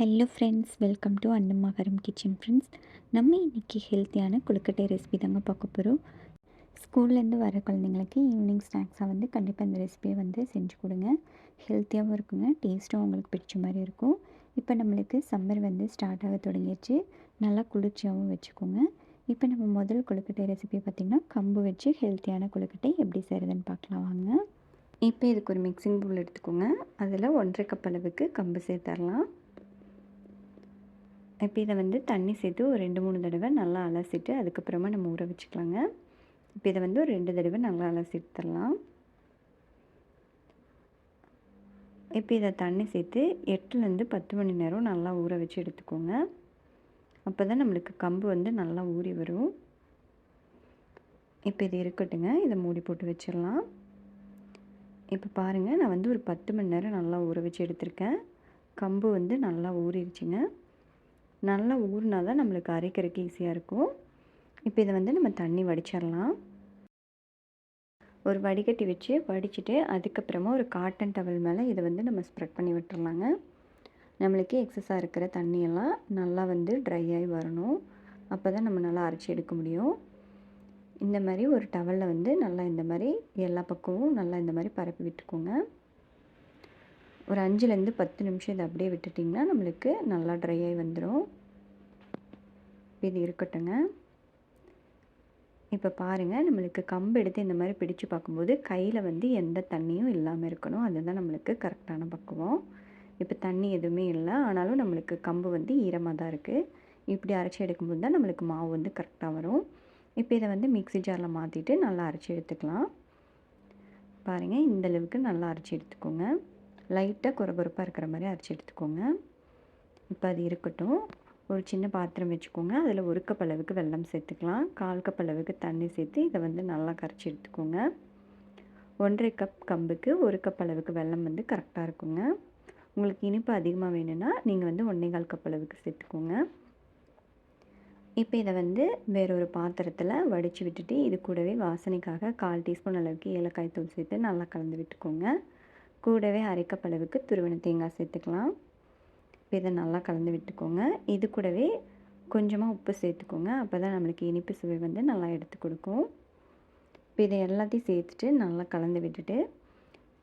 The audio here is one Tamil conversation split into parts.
ஹலோ ஃப்ரெண்ட்ஸ் வெல்கம் டு அன்னமகரம் கிச்சன் ஃப்ரெண்ட்ஸ் நம்ம இன்றைக்கி ஹெல்த்தியான கொழுக்கட்டை ரெசிபி தாங்க பார்க்க போகிறோம் ஸ்கூல்லேருந்து வர குழந்தைங்களுக்கு ஈவினிங் ஸ்நாக்ஸாக வந்து கண்டிப்பாக இந்த ரெசிபியை வந்து செஞ்சு கொடுங்க. ஹெல்த்தியாகவும் இருக்குங்க டேஸ்ட்டும் அவங்களுக்கு பிடிச்ச மாதிரி இருக்கும். இப்போ நம்மளுக்கு சம்மர் வந்து ஸ்டார்ட் ஆக தொடங்கிடுச்சு நல்லா குளிர்ச்சியாகவும் வச்சுக்கோங்க. இப்போ நம்ம முதல் கொழுக்கட்டை ரெசிபி பார்த்திங்கன்னா கம்பு வச்சு ஹெல்த்தியான கொழுக்கட்டை எப்படி செய்கிறதுன்னு பார்க்கலாம் வாங்க. இப்போ இதுக்கு ஒரு மிக்சிங் பவுல் எடுத்துக்கோங்க. அதில் ஒன்றரை கப் அளவுக்கு கம்பு சேர்த்துடலாம். இப்போ இதை வந்து தண்ணி சேர்த்து ஒரு ரெண்டு மூணு தடவை நல்லா அலசிட்டு அதுக்கப்புறமா நம்ம ஊற வச்சுக்கலாங்க. இப்போ இதை வந்து ஒரு ரெண்டு தடவை நல்லா அலசிட்டு தரலாம் இப்போ இதை தண்ணி சேர்த்து எட்டுலேருந்து பத்து மணி நேரம் நல்லா ஊற வச்சு எடுத்துக்கோங்க. அப்போ தான் நம்மளுக்கு கம்பு வந்து நல்லா ஊறி வரும். இப்போ இது இருக்கட்டுங்க. இதை மூடி போட்டு வச்சிடலாம். இப்போ பாருங்கள் நான் வந்து ஒரு பத்து மணி நேரம் நல்லா ஊற வச்சு எடுத்திருக்கேன். கம்பு வந்து நல்லா ஊறிடுச்சுங்க. நல்லா ஊறினா தான் நம்மளுக்கு அரைக்கிறதுக்கு ஈஸியாக இருக்கும். இப்போ இதை வந்து நம்ம தண்ணி வடிச்சிடலாம். ஒரு வடிகட்டி வச்சு வடிச்சுட்டு அதுக்கப்புறமா ஒரு காட்டன் டவல் மேலே இதை வந்து நம்ம ஸ்ப்ரெட் பண்ணி விட்டுறலாங்க. நம்மளுக்கு எக்ஸஸாக இருக்கிற தண்ணியெல்லாம் நல்லா வந்து ட்ரை ஆகி வரணும். அப்போ தான் நம்ம நல்லா அரைச்சி எடுக்க முடியும். இந்த மாதிரி ஒரு டவலில் வந்து நல்லா இந்த மாதிரி எல்லா பக்கமும் நல்லா இந்த மாதிரி பரப்பி விட்டுக்கோங்க. ஒரு அஞ்சுலேருந்து பத்து நிமிஷம் இதை அப்படியே விட்டுட்டிங்கன்னா நம்மளுக்கு நல்லா ட்ரை ஆகி வந்துடும் இது இருக்கட்டுங்க. இப்போ பாருங்கள் நம்மளுக்கு கம்பு எடுத்து இந்த மாதிரி பிடிச்சு பார்க்கும்போது கையில் வந்து எந்த தண்ணியும் இல்லாமல் இருக்கணும். அதுதான் நம்மளுக்கு கரெக்டான பக்குவம். இப்போ தண்ணி எதுவுமே இல்லை. ஆனாலும் நம்மளுக்கு கம்பு வந்து ஈரமாக தான் இருக்குது இப்படி அரைச்சி எடுக்கும்போது தான் நம்மளுக்கு மாவு வந்து கரெக்டாக வரும். இப்போ இதை வந்து மிக்சி ஜாரில் மாற்றிட்டு நல்லா அரைச்சி எடுத்துக்கலாம். பாருங்கள் இந்தளவுக்கு நல்லா அரைச்சி எடுத்துக்கோங்க. லைட்டாக குறகுறப்பாக இருக்கிற மாதிரி அரைச்சி எடுத்துக்கோங்க. இப்போ அது இருக்கட்டும். ஒரு சின்ன பாத்திரம் வச்சுக்கோங்க. அதில் ஒரு கப் அளவுக்கு வெல்லம் சேர்த்துக்கலாம். கால் கப் அளவுக்கு தண்ணி சேர்த்து இதை வந்து நல்லா கரைச்சி எடுத்துக்கோங்க. ஒன்றரை கப் கம்புக்கு ஒரு கப் அளவுக்கு வெல்லம் வந்து கரெக்டாக இருக்குங்க. உங்களுக்கு இனிப்பு அதிகமாக வேணும்னா நீங்கள் வந்து ஒன்றே கால் கப் அளவுக்கு சேர்த்துக்கோங்க. இப்போ இதை வந்து வேறொரு பாத்திரத்தில் வடித்து விட்டுட்டு இது கூடவே வாசனைக்காக கால் டீஸ்பூன் அளவுக்கு ஏலக்காய் தூள் சேர்த்து நல்லா கலந்து விட்டுக்கோங்க. கூடவே அரைக்கப் அளவுக்கு துருவன தேங்காய் சேர்த்துக்கலாம். இப்போ இதை நல்லா கலந்து விட்டுக்கோங்க. இது கூடவே கொஞ்சமாக உப்பு சேர்த்துக்கோங்க. அப்போ தான் நம்மளுக்கு இனிப்பு சுவை வந்து நல்லா எடுத்து கொடுக்கும். இப்போ இதை எல்லாத்தையும் சேர்த்துட்டு நல்லா கலந்து விட்டுட்டு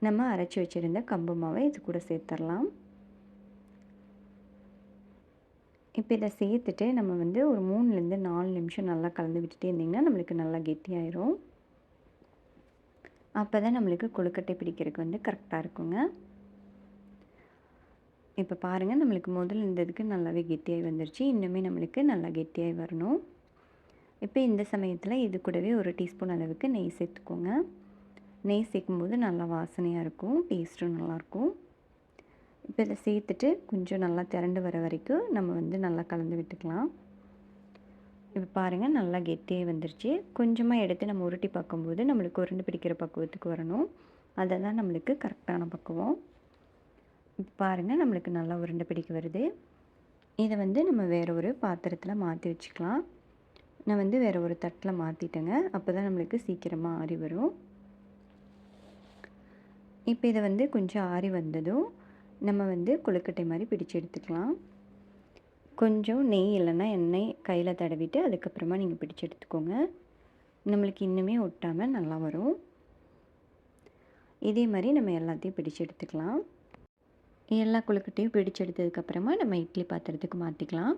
நம்ம அரைச்சி வச்சுருந்த கம்பு மாவை இது கூட சேர்த்துடலாம். இப்போ இதை சேர்த்துட்டு நம்ம வந்து ஒரு மூணுலேருந்து நாலு நிமிஷம் நல்லா கலந்து விட்டுட்டே இருந்திங்கன்னா நம்மளுக்கு நல்லா கெட்டியாயிரும். அப்போ தான் நம்மளுக்கு கொழுக்கட்டை பிடிக்கிறதுக்கு வந்து கரெக்டாக இருக்குங்க. இப்போ பாருங்கள் நம்மளுக்கு முதல் இந்த இதுக்கு நல்லாவே கெட்டியாகி வந்துருச்சு. இன்னுமே நம்மளுக்கு நல்லா கெட்டியாகி வரணும். இப்போ இந்த சமயத்தில் இது கூடவே ஒரு டீஸ்பூன் அளவுக்கு நெய் சேர்த்துக்கோங்க. நெய் சேர்க்கும்போது நல்லா வாசனையாக இருக்கும் டேஸ்ட்டும் நல்லாயிருக்கும் இப்போ இதை சேர்த்துட்டு கொஞ்சம் நல்லா திரண்டு வர வரைக்கும் நம்ம வந்து நல்லா கலந்து விட்டுக்கலாம். இப்போ பாருங்கள் நல்லா கெட்டியே வந்துருச்சு. கொஞ்சமாக எடுத்து நம்ம உருட்டி பார்க்கும்போது நம்மளுக்கு உருண்டு பிடிக்கிற பக்குவத்துக்கு வரணும். அதை தான் நம்மளுக்கு கரெக்டான பக்குவம். இப்போ பாருங்கள் நம்மளுக்கு நல்லா உருண்டை பிடிக்க வருது. இதை வந்து நம்ம வேறு ஒரு பாத்திரத்தில் மாற்றி வச்சுக்கலாம். நான் வந்து வேறு ஒரு தட்டில் மாற்றிட்டேங்க அப்போ தான் நம்மளுக்கு சீக்கிரமாக ஆறி வரும். இப்போ இதை வந்து கொஞ்சம் ஆறி வந்ததும் நம்ம வந்து கொழுக்கட்டை மாதிரி பிடிச்சு எடுத்துக்கலாம். கொஞ்சம் நெய் இல்லைன்னா எண்ணெய் கையில் தடவிட்டு அதுக்கப்புறமா நீங்கள் பிடிச்சு எடுத்துக்கோங்க. நம்மளுக்கு இன்னுமே ஒட்டாமல் நல்லா வரும். இதே மாதிரி நம்ம எல்லாத்தையும் பிடிச்சு எடுத்துக்கலாம். எல்லா குழுக்கட்டையும் பிடிச்சு எடுத்ததுக்கப்புறமா நம்ம இட்லி பாத்திரத்துக்கு மாற்றிக்கலாம்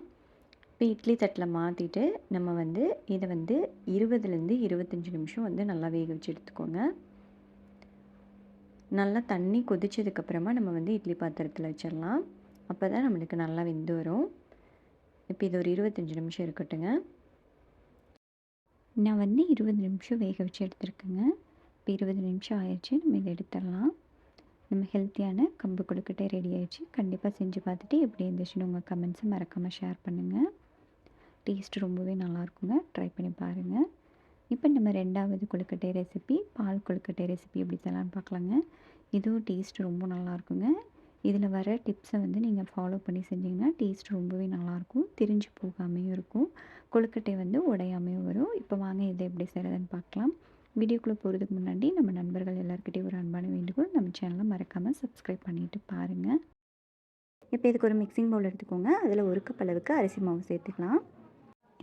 இப்போ இட்லி தட்டில் மாற்றிட்டு நம்ம வந்து இதை வந்து இருபதுலேருந்து இருபத்தஞ்சி நிமிஷம் வந்து நல்லா வேக வச்சு எடுத்துக்கோங்க. நல்லா தண்ணி கொதிச்சதுக்கப்புறமா நம்ம வந்து இட்லி பாத்திரத்தில் வச்சிடலாம். அப்போ தான் நம்மளுக்கு நல்லா வெந்து வரும். இப்போ இது ஒரு இருபத்தஞ்சி நிமிஷம் இருக்கட்டுங்க. நான் வந்து இருபது நிமிஷம் வேக வச்சு எடுத்துருக்கேங்க. இப்போ இருபது நிமிஷம் ஆயிடுச்சு. நம்ம இதை எடுத்துடலாம். நம்ம ஹெல்த்தியான கம்பு கொடுக்கிட்டே ரெடி ஆயிடுச்சு. கண்டிப்பாக செஞ்சு பார்த்துட்டு எப்படி இருந்துச்சுன்னு உங்கள் கமெண்ட்ஸை மறக்காமல் ஷேர் பண்ணுங்கள் டேஸ்ட் ரொம்பவே நல்லாயிருக்குங்க ட்ரை பண்ணி பாருங்கள் இப்போ நம்ம ரெண்டாவது கொழுக்கட்டை ரெசிபி பால் கொழுக்கட்டை ரெசிபி எப்படி தரலான்னு பார்க்கலாங்க. இதுவும் டேஸ்ட் ரொம்ப நல்லாயிருக்குங்க இதில் வர டிப்ஸை வந்து நீங்கள் ஃபாலோ பண்ணி செஞ்சிங்கன்னா டேஸ்ட் ரொம்பவே நல்லாயிருக்கும் திரிஞ்சு போகாமையும் இருக்கும். கொழுக்கட்டை வந்து உடையாமையும் வரும். இப்போ வாங்க இதை எப்படி செய்கிறதுன்னு பார்க்கலாம். வீடியோக்குள்ளே போகிறதுக்கு முன்னாடி நம்ம நண்பர்கள் எல்லாருக்கிட்டையும் ஒரு அன்பான வேண்டுகோள் நம்ம சேனலை மறக்காமல் சப்ஸ்கிரைப் பண்ணிவிட்டு பாருங்கள் இப்போ இதுக்கு ஒரு மிக்சிங் பவுல் எடுத்துக்கோங்க. அதில் ஒரு கப் அளவுக்கு அரிசி மாவு சேர்த்துக்கலாம்.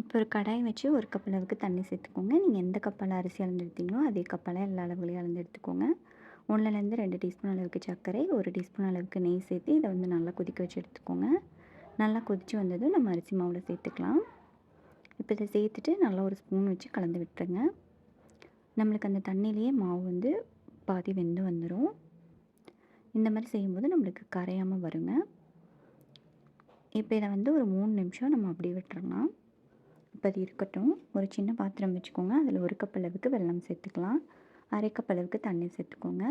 இப்போ ஒரு கடாய் வச்சு ஒரு கப் அளவுக்கு தண்ணி சேர்த்துக்கோங்க. நீங்கள் எந்த கப்பால் அரிசி அளந்து எடுத்தீங்களோ அதே கப்பால் எல்லா அளவுகளையும் அளந்து எடுத்துக்கோங்க. ஒன்றுலேருந்து ரெண்டு டீஸ்பூன் அளவுக்கு சர்க்கரை ஒரு டீஸ்பூன் அளவுக்கு நெய் சேர்த்து இதை வந்து நல்லா கொதிக்க வச்சு எடுத்துக்கோங்க. நல்லா கொதித்து வந்ததும் நம்ம அரிசி மாவில் சேர்த்துக்கலாம். இப்போ இதை சேர்த்துட்டு நல்லா ஒரு ஸ்பூன் வச்சு கலந்து விட்டுருங்க. நம்மளுக்கு அந்த தண்ணியிலேயே மாவு வந்து பாதி வெந்து வந்துடும் இந்த மாதிரி செய்யும்போது நம்மளுக்கு கரையாமல் வருங்க. இப்போ இதை வந்து ஒரு மூணு நிமிஷம் நம்ம அப்படியே விட்டுறலாம். இப்போ அது இருக்கட்டும். ஒரு சின்ன பாத்திரம் வச்சுக்கோங்க. அதில் ஒரு கப் அளவுக்கு வெள்ளம் சேர்த்துக்கலாம். அரை கப் அளவுக்கு தண்ணி சேர்த்துக்கோங்க.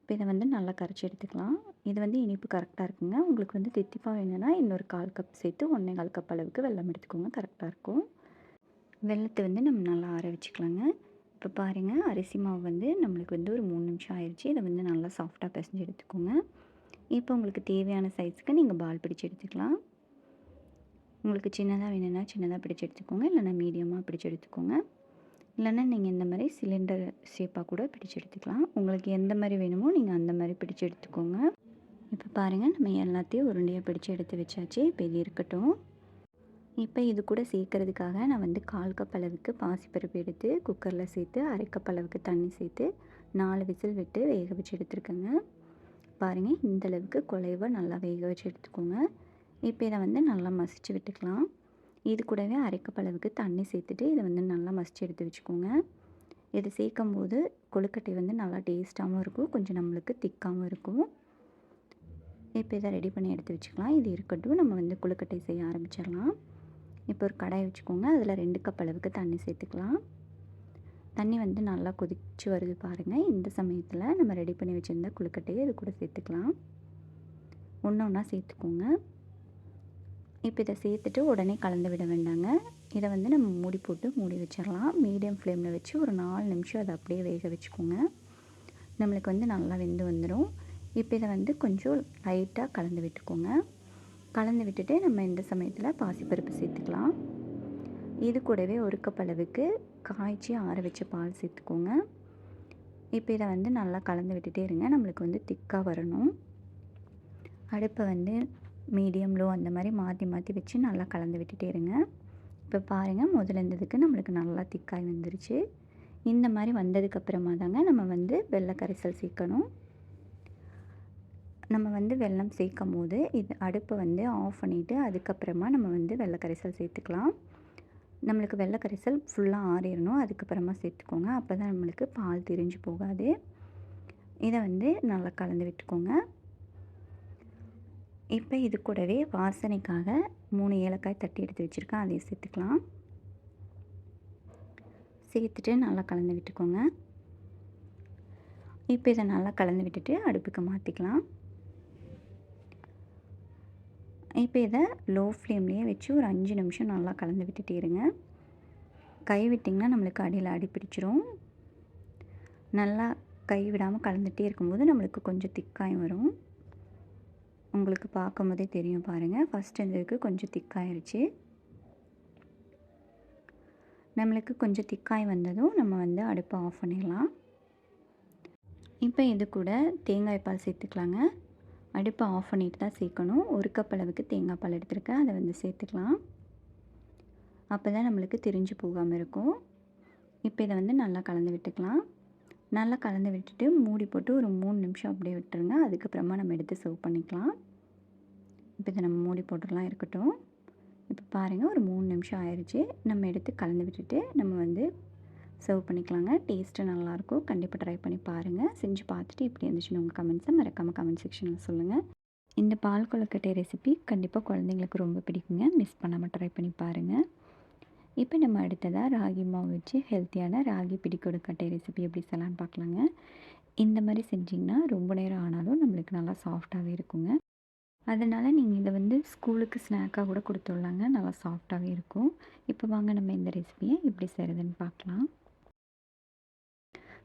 இப்போ இதை வந்து நல்லா கரைச்சி எடுத்துக்கலாம். இது வந்து இனிப்பு கரெக்டாக இருக்குங்க. உங்களுக்கு வந்து தித்திப்பாக வேணும்னா இன்னொரு கால் கப் சேர்த்து ஒன்றே கால் கப் அளவுக்கு வெல்லம் எடுத்துக்கோங்க. கரெக்டாக இருக்கும். வெள்ளத்தை வந்து நம்ம நல்லா ஆற வச்சுக்கலாங்க. இப்போ பாருங்கள் அரிசி மாவு வந்து நம்மளுக்கு வந்து ஒரு மூணு நிமிஷம் ஆயிடுச்சு இதை வந்து நல்லா சாஃப்டாக பிசைஞ்சு எடுத்துக்கோங்க. இப்போ உங்களுக்கு தேவையான சைஸுக்கு நீங்கள் பால் பிடிச்சி எடுத்துக்கலாம். உங்களுக்கு சின்னதாக வேணும்னா சின்னதாக பிடிச்சி எடுத்துக்கோங்க. இல்லைனா மீடியமாக பிடிச்சி எடுத்துக்கோங்க. இல்லைன்னா நீங்கள் இந்த மாதிரி சிலிண்டர் ஷேப்பாக கூட பிடிச்சி எடுத்துக்கலாம். உங்களுக்கு எந்த மாதிரி வேணுமோ நீங்கள் அந்த மாதிரி பிடிச்சி எடுத்துக்கோங்க. இப்போ பாருங்கள் நம்ம எல்லாத்தையும் உருண்டையாக பிடிச்சு எடுத்து வச்சாச்சு. இப்போ இது இருக்கட்டும். இப்போ இது கூட சேர்க்கறதுக்காக நான் வந்து கால் கப் அளவுக்கு பாசிப்பருப்பு எடுத்து குக்கரில் சேர்த்து அரை கப் அளவுக்கு தண்ணி சேர்த்து நாலு விசில் விட்டு வேக வச்சு எடுத்துருக்கேங்க. பாருங்கள் இந்தளவுக்கு குலைவாக நல்லா வேக வச்சு எடுத்துக்கோங்க. இப்போ இதை வந்து நல்லா மசிச்சு விட்டுக்கலாம். இது கூடவே அரைக்கப்பளவுக்கு தண்ணி சேர்த்துட்டு இதை வந்து நல்லா மசித்து எடுத்து வச்சுக்கோங்க. இதை சேர்க்கும் போது கொழுக்கட்டை வந்து நல்லா டேஸ்ட்டாகவும் இருக்கும். கொஞ்சம் நம்மளுக்கு திக்காகவும் இருக்கும். இப்போ இதை ரெடி பண்ணி எடுத்து வச்சுக்கலாம். இது இருக்கட்டும். நம்ம வந்து கொழுக்கட்டை செய்ய ஆரம்பிச்சிடலாம். இப்போ ஒரு கடாய் வச்சுக்கோங்க. அதில் ரெண்டு கப் அளவுக்கு தண்ணி சேர்த்துக்கலாம். தண்ணி வந்து நல்லா கொதிச்சு வருது பாருங்கள் இந்த சமயத்தில் நம்ம ரெடி பண்ணி வச்சுருந்த கொழுக்கட்டையை இது கூட சேர்த்துக்கலாம். ஒன்று ஒன்றா சேர்த்துக்கோங்க. இப்போ இதை சேர்த்துட்டு உடனே கலந்து விட வேண்டாங்க. இதை வந்து நம்ம மூடி போட்டு மூடி வச்சிடலாம். மீடியம் ஃப்ளேமில் வச்சு ஒரு நாலு நிமிஷம் அதை அப்படியே வேக வச்சுக்கோங்க. நம்மளுக்கு வந்து நல்லா வெந்து வந்துடும் இப்போ இதை வந்து கொஞ்சம் லைட்டாக கலந்து விட்டுக்கோங்க. கலந்து விட்டுட்டு நம்ம இந்த சமயத்தில் பாசிப்பருப்பு சேர்த்துக்கலாம். இது கூடவே ஒரு கப் அளவுக்கு காய்ச்சி ஆற வச்ச பால் சேர்த்துக்கோங்க. இப்போ இதை வந்து நல்லா கலந்து விட்டுட்டே இருங்க. நம்மளுக்கு வந்து திக்காக வரணும். அடுப்பை வந்து மீடியம் லோ அந்த மாதிரி மாற்றி மாற்றி வச்சு நல்லா கலந்து விட்டுட்டே இருங்க. இப்போ பாருங்கள் முதல்ல இருந்ததுக்கு நம்மளுக்கு நல்லா திக்காய் வந்துருச்சு. இந்த மாதிரி வந்ததுக்கப்புறமா தாங்க நம்ம வந்து வெள்ளை கரைசல் சேர்க்கணும். நம்ம வந்து வெள்ளம் சேர்க்கும் போது இது அடுப்பை வந்து ஆஃப் பண்ணிவிட்டு அதுக்கப்புறமா நம்ம வந்து வெள்ளை கரைசல் சேர்த்துக்கலாம். நம்மளுக்கு வெள்ளை கரைசல் ஃபுல்லாக ஆறிடணும் அதுக்கப்புறமா சேர்த்துக்கோங்க. அப்போ தான் நம்மளுக்கு பால் திரிஞ்சு போகாது. இதை வந்து நல்லா கலந்து விட்டுக்கோங்க. இப்போ இது கூடவே வாசனைக்காக மூணு ஏலக்காய் தட்டி எடுத்து வச்சுருக்கேன். அதையும் சேர்த்துக்கலாம். சேர்த்துட்டு நல்லா கலந்து விட்டுக்கோங்க. இப்போ இதை நல்லா கலந்து விட்டுட்டு அடுப்புக்கு மாற்றிக்கலாம் இப்போ இதை லோ ஃப்ளேம்லேயே வச்சு ஒரு அஞ்சு நிமிஷம் நல்லா கலந்து விட்டுட்டே இருங்க. கை விட்டிங்கன்னா நம்மளுக்கு அடியில் அடி பிடிச்சிரும். நல்லா கை விடாமல் கலந்துகிட்டே இருக்கும்போது நம்மளுக்கு கொஞ்சம் திக்காயும் வரும். உங்களுக்கு பார்க்கும் போதே தெரியும் பாருங்கள் ஃபஸ்ட் இருந்ததுக்கு கொஞ்சம் திக்காயிருச்சு. நம்மளுக்கு கொஞ்சம் திக்காய் வந்ததும் நம்ம வந்து அடுப்பை ஆஃப் பண்ணிடலாம். இப்போ இது கூட தேங்காய் பால் சேர்த்துக்கலாங்க. அடுப்பை ஆஃப் பண்ணிட்டு தான் சேர்க்கணும். ஒரு கப் அளவுக்கு தேங்காய் பால் எடுத்துருக்கேன். அதை வந்து சேர்த்துக்கலாம். அப்போ தான் நம்மளுக்கு தெரிஞ்சு போகாமல் இருக்கும். இப்போ இதை வந்து நல்லா கலந்து விட்டுக்கலாம். நல்லா கலந்து விட்டுட்டு மூடி போட்டு ஒரு மூணு நிமிஷம் அப்படியே விட்டுருங்க. அதுக்கப்புறமா நம்ம எடுத்து சர்வ் பண்ணிக்கலாம். இப்போ இதை நம்ம மூடி போட்டுடலாம் இருக்கட்டும். இப்போ பாருங்கள் ஒரு மூணு நிமிஷம் ஆயிடுச்சு நம்ம எடுத்து கலந்து விட்டுட்டு நம்ம வந்து சர்வ் பண்ணிக்கலாங்க. டேஸ்ட்டு நல்லாயிருக்கும். கண்டிப்பாக ட்ரை பண்ணி பாருங்கள் செஞ்சு பார்த்துட்டு எப்படி இருந்துச்சுன்னு உங்கள் கமெண்ட்ஸை மறக்காமல் கமெண்ட் செக்ஷனில் சொல்லுங்கள் இந்த பால் கொழுக்கட்டை ரெசிபி கண்டிப்பாக குழந்தைங்களுக்கு ரொம்ப பிடிக்குங்க. மிஸ் பண்ணாமல் ட்ரை பண்ணி பாருங்கள் இப்போ நம்ம அடுத்ததாக ராகி மாவு வச்சு ஹெல்த்தியான ராகி பிடிக்கொடுக்கட்டை ரெசிபி எப்படி செய்யலான்னு பார்க்கலாங்க. இந்த மாதிரி செஞ்சிங்கன்னா ரொம்ப நேரம் ஆனாலும் நம்மளுக்கு நல்லா சாஃப்டாகவே இருக்குங்க. அதனால் நீங்கள் இதை வந்து ஸ்கூலுக்கு ஸ்நாக்காக கூட கொடுத்துடலாங்க நல்லா சாஃப்டாகவே இருக்கும். இப்போ வாங்க நம்ம இந்த ரெசிபியை எப்படி செய்கிறதுன்னு பார்க்கலாம்.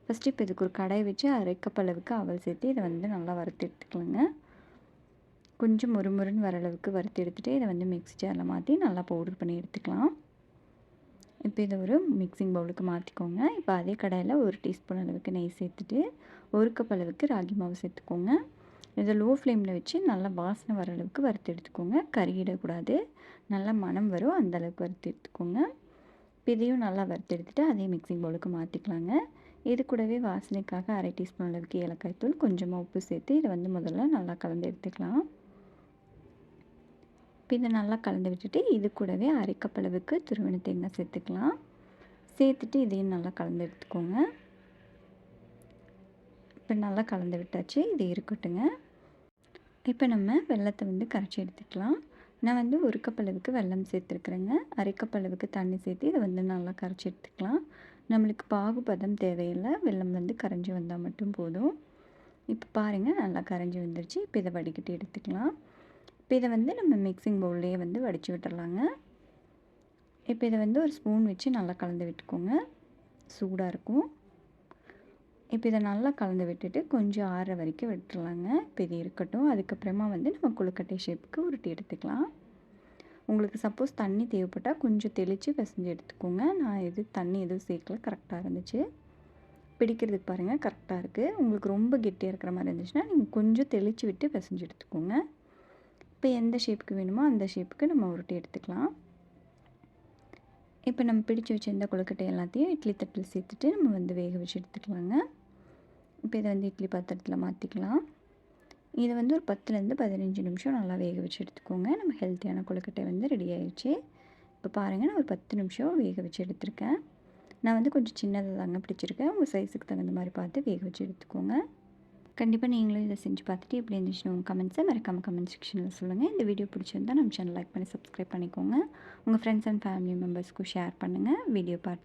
ஃபஸ்ட்டு இப்போ இதுக்கு ஒரு கடை வச்சு அரை கப் அளவுக்கு அவல் சேர்த்து இதை வந்து நல்லா வறுத்து எடுத்துக்கலாங்க. கொஞ்சம் முறுமுறுன்னு வர அளவுக்கு வறுத்து எடுத்துகிட்டு இதை வந்து மிக்ஸி ஜாரில் மாற்றி நல்லா பவுடர் பண்ணி எடுத்துக்கலாம். இப்போ இதை ஒரு மிக்சிங் பவுலுக்கு மாற்றிக்கோங்க. இப்போ அதே கடாயில் ஒரு டீஸ்பூன் அளவுக்கு நெய் சேர்த்துட்டு ஒரு கப் அளவுக்கு ராகி மாவு சேர்த்துக்கோங்க. இதை லோ ஃப்ளேமில் வச்சு நல்லா வாசனை வர அளவுக்கு வறுத்து எடுத்துக்கோங்க. கறியிடக்கூடாது நல்லா மணம் வரும் அந்த அளவுக்கு வறுத்து எடுத்துக்கோங்க. இப்போ இதையும் நல்லா வறுத்து எடுத்துகிட்டு அதே மிக்சிங் பவுலுக்கு மாற்றிக்கலாங்க இது கூடவே வாசனைக்காக அரை டீஸ்பூன் அளவுக்கு ஏலக்காய் தூள் கொஞ்சமாக உப்பு சேர்த்து இதை வந்து முதல்ல நல்லா கலந்து எடுத்துக்கலாம். இப்போ இதை நல்லா கலந்து விட்டுட்டு இது கூடவே அரைக்கப்பளவுக்கு துருவின தேங்காய் சேர்த்துக்கலாம். சேர்த்துட்டு இதையும் நல்லா கலந்து எடுத்துக்கோங்க. இப்போ நல்லா கலந்து விட்டாச்சு இது இருக்கட்டுங்க. இப்போ நம்ம வெள்ளத்தை வந்து கரைச்சி எடுத்துக்கலாம். நான் வந்து ஒரு கப்பளவுக்கு வெள்ளம் வெல்லம் சேர்த்துருக்குறேங்க. அரைக்கப்பளவுக்கு தண்ணி சேர்த்து இதை வந்து நல்லா கரைச்சி எடுத்துக்கலாம். நம்மளுக்கு பாகுபதம் தேவையில்லை. வெள்ளம் வந்து கரைஞ்சி வந்தால் மட்டும் போதும். இப்போ பாருங்கள் நல்லா கரைஞ்சி வந்துருச்சு. இப்போ இதை வடிகட்டி எடுத்துக்கலாம். இப்போ இதை வந்து நம்ம மிக்சிங் பவுல்லையே வந்து வடித்து விட்டுடலாங்க. இப்போ இதை வந்து ஒரு ஸ்பூன் வச்சு நல்லா கலந்து விட்டுக்கோங்க. சூடாக இருக்கும். இப்போ இதை நல்லா கலந்து விட்டுட்டு கொஞ்சம் ஆறுற வரைக்கும் விட்டுறலாங்க இப்போ இது இருக்கட்டும். அதுக்கப்புறமா வந்து நம்ம கொழுக்கட்டை ஷேப்புக்கு உருட்டி எடுத்துக்கலாம். உங்களுக்கு சப்போஸ் தண்ணி தேவைப்பட்டால் கொஞ்சம் தெளித்து பிசைஞ்சு எடுத்துக்கோங்க. நான் எது தண்ணி எதுவும் சேர்க்கல. கரெக்டாக இருந்துச்சு. பிடிக்கிறதுக்கு பாருங்கள் கரெக்டாக இருக்குது உங்களுக்கு ரொம்ப கெட்டியாக இருக்கிற மாதிரி இருந்துச்சுன்னா நீங்கள் கொஞ்சம் தெளித்து விட்டு பிசைஞ்சு எடுத்துக்கோங்க. இப்போ எந்த ஷேப்புக்கு வேணுமோ அந்த ஷேப்புக்கு நம்ம உருட்டி எடுத்துக்கலாம். இப்போ நம்ம பிடிச்சி வச்சுருந்த கொழுக்கட்டை எல்லாத்தையும் இட்லி தட்டில் சேர்த்துட்டு நம்ம வந்து வேக வச்சு எடுத்துக்கலாங்க. இப்போ இதை வந்து இட்லி பாத்திரத்தில் மாற்றிக்கலாம் இதை வந்து ஒரு பத்துலேருந்து பதினஞ்சு நிமிஷம் நல்லா வேக வச்சு எடுத்துக்கோங்க. நம்ம ஹெல்த்தியான கொழுக்கட்டை வந்து ரெடி ஆயிடுச்சு. இப்போ பாருங்கள் நான் ஒரு பத்து நிமிஷம் வேக வச்சு எடுத்திருக்கேன். நான் வந்து கொஞ்சம் சின்னதாக தாங்க பிடிச்சிருக்கேன். உங்கள் சைஸுக்கு தகுந்த மாதிரி பார்த்து வேக வச்சு எடுத்துக்கோங்க. கண்டிப்பாக நீங்களும் இதை செஞ்சு பார்த்துட்டு எப்படி இருந்துச்சுன்னு உங்கள் கமெண்ட்ஸை மறக்காமல் கமெண்ட் செக்ஷனில் சொல்லுங்கள் இந்த வீடியோ பிடிச்சிருந்தால் நம்ம சேனல் லைக் பண்ணி சப்ஸ்கிரைப் பண்ணிக்கோங்க. உங்கள் ஃப்ரெண்ட்ஸ் அண்ட் ஃபேமிலி மெம்பர்ஸ்க்கும் ஷேர் பண்ணுங்கள் வீடியோ பார்த்து